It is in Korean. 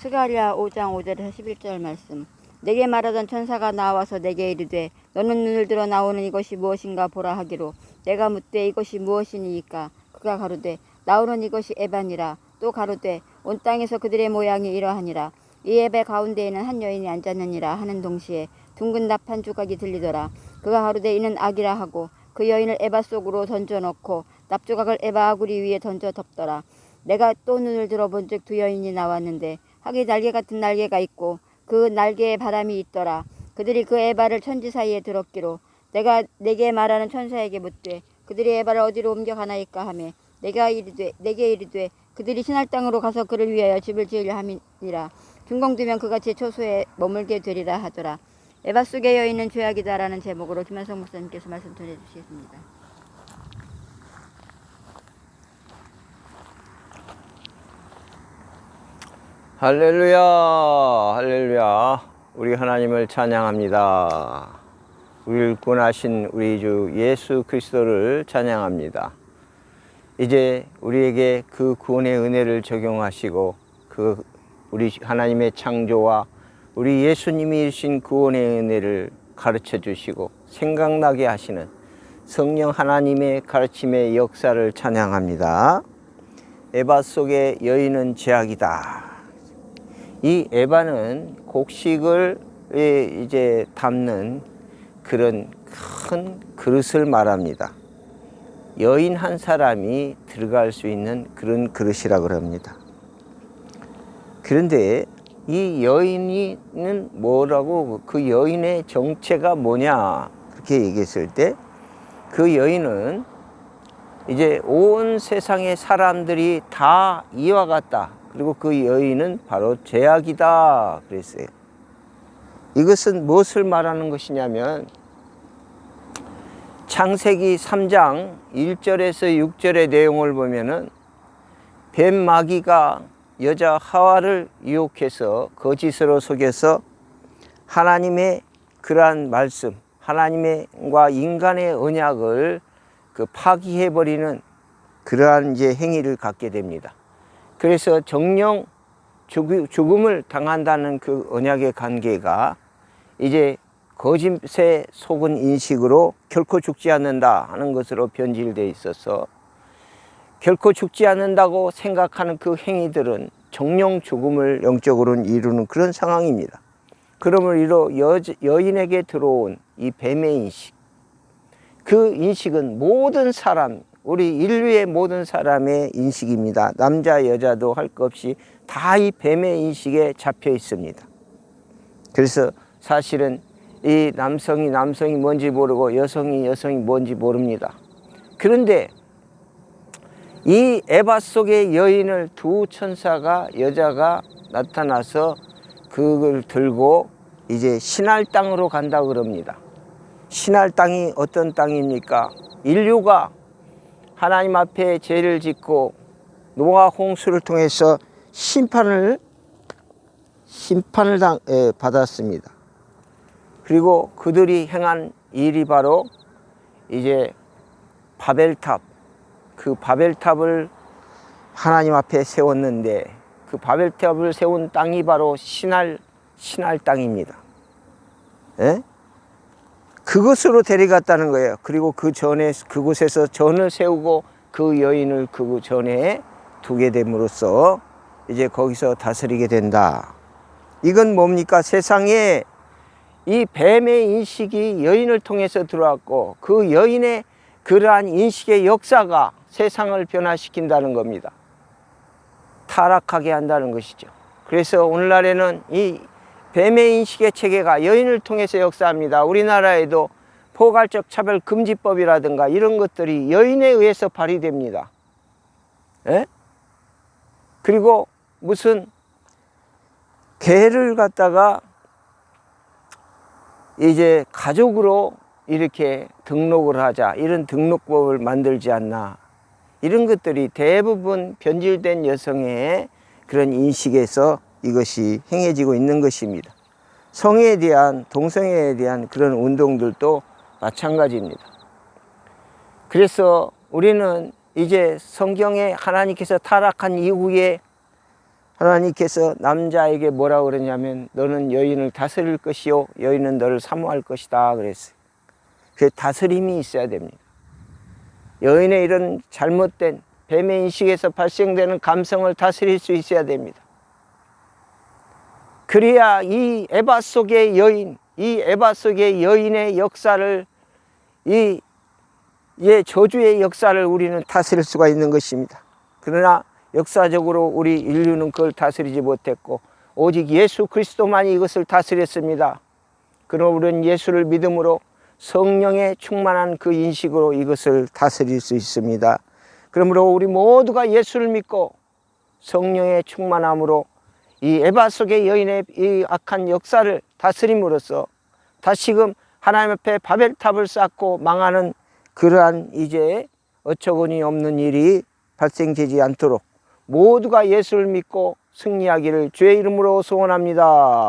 스가랴 5장 5절에서 11절 말씀. 내게 말하던 천사가 나와서 내게 이르되 너는 눈을 들어 나오는 이것이 무엇인가 보라 하기로. 내가 묻되 이것이 무엇이니이까. 그가 가로되 나오는 이것이 에반이라. 또 가로되 온 땅에서 그들의 모양이 이러하니라. 이 앱의 가운데에는 한 여인이 앉았느니라 하는 동시에 둥근 나판 조각이 들리더라. 그가 가로되 이는 악이라 하고 그 여인을 에바 속으로 던져 넣고 납조각을 에바 아구리 위에 던져 덮더라. 내가 또 눈을 들어본즉 두 여인이 나왔는데 하기 날개 같은 날개가 있고 그 날개에 바람이 있더라. 그들이 그 에바를 천지 사이에 들었기로 내가 내게 말하는 천사에게 묻되 그들이 에바를 어디로 옮겨 가나이까 하매 내가 이르되 내게 이르되 그들이 신할 땅으로 가서 그를 위하여 집을 지으려 함이니라. 중공되면 그가 제 초소에 머물게 되리라 하더라. 에바 속의 여인은 죄악이다라는 제목으로 김한성 목사님께서 말씀 전해주시겠습니다. 할렐루야, 할렐루야. 우리 하나님을 찬양합니다. 우리를 구원하신 우리 주 예수 그리스도를 찬양합니다. 이제 우리에게 그 구원의 은혜를 적용하시고 그 우리 하나님의 창조와 우리 예수님이 이루신 구원의 은혜를 가르쳐 주시고 생각나게 하시는 성령 하나님의 가르침의 역사를 찬양합니다. 에바 속의 여인은 제약이다. 이 에바는 곡식을 예, 이제 담는 그런 큰 그릇을 말합니다. 여인 한 사람이 들어갈 수 있는 그런 그릇이라 그럽니다. 그런데 이 여인은 뭐라고 그 여인의 정체가 뭐냐 그렇게 얘기했을 때 그 여인은 이제 온 세상의 사람들이 다 이와 같다. 그리고 그 여인은 바로 제약이다. 그랬어요. 이것은 무엇을 말하는 것이냐면 창세기 3장 1절에서 6절의 내용을 보면은 뱀 마귀가 여자 하와를 유혹해서 거짓으로 속여서 하나님의 그러한 말씀, 하나님과 인간의 언약을 그 파기해 버리는 그러한 이제 행위를 갖게 됩니다. 그래서 정령 죽- 죽음을 당한다는 그 언약의 관계가 이제 거짓에 속은 인식으로 결코 죽지 않는다 하는 것으로 변질돼 있어서 결코 죽지 않는다고 생각하는 그 행위들은 정령 죽음을 영적으로는 이루는 그런 상황입니다. 그러므로 여, 여인에게 들어온 이 뱀의 인식, 그 인식은 모든 사람, 우리 인류의 모든 사람의 인식입니다. 남자, 여자도 할 것 없이 다 이 뱀의 인식에 잡혀 있습니다. 그래서 사실은 이 남성이 남성이 뭔지 모르고 여성이 여성이 뭔지 모릅니다. 그런데 이 에바 속의 여인을 두 천사가 여자가 나타나서 그걸 들고 이제 신할 땅으로 간다 그럽니다. 신할 땅이 어떤 땅입니까? 인류가 하나님 앞에 죄를 짓고 노아 홍수를 통해서 심판을 심판을 당, 에, 받았습니다. 그리고 그들이 행한 일이 바로 이제 바벨탑 그 바벨탑을 하나님 앞에 세웠는데 그 바벨탑을 세운 땅이 바로 신할 신할 땅입니다. 예? 그것으로 데려갔다는 거예요. 그리고 그 전에 그곳에서 전을 세우고 그 여인을 그 전에 두게 됨으로써 이제 거기서 다스리게 된다. 이건 뭡니까? 세상에 이 뱀의 인식이 여인을 통해서 들어왔고 그 여인의 그러한 인식의 역사가 세상을 변화시킨다는 겁니다. 타락하게 한다는 것이죠. 그래서 오늘날에는 이 뱀의 인식의 체계가 여인을 통해서 역사합니다. 우리나라에도 포괄적 차별 금지법이라든가 이런 것들이 여인에 의해서 발의됩니다. 예? 그리고 무슨 개를 갖다가 이제 가족으로 이렇게 등록을 하자 이런 등록법을 만들지 않나 이런 것들이 대부분 변질된 여성의 그런 인식에서 이것이 행해지고 있는 것입니다. 성에 대한 동성애에 대한 그런 운동들도 마찬가지입니다. 그래서 우리는 이제 성경에 하나님께서 타락한 이후에 하나님께서 남자에게 뭐라 그러냐면 너는 여인을 다스릴 것이요 여인은 너를 사모할 것이다 그랬어요. 그 다스림이 있어야 됩니다. 여인의 이런 잘못된 뱀의 인식에서 발생되는 감성을 다스릴 수 있어야 됩니다. 그래야 이 에바 속의 여인, 이 에바 속의 여인의 역사를 이 예, 저주의 역사를 우리는 다스릴 수가 있는 것입니다. 그러나 역사적으로 우리 인류는 그걸 다스리지 못했고 오직 예수 그리스도만이 이것을 다스렸습니다. 그럼 우리는 예수를 믿음으로 성령의 충만한 그 인식으로 이것을 다스릴 수 있습니다. 그러므로 우리 모두가 예수를 믿고 성령의 충만함으로 이 에바 속의 여인의 이 악한 역사를 다스림으로써 다시금 하나님 앞에 바벨탑을 쌓고 망하는 그러한 이제 어처구니 없는 일이 발생되지 않도록 모두가 예수를 믿고 승리하기를 주의 이름으로 소원합니다.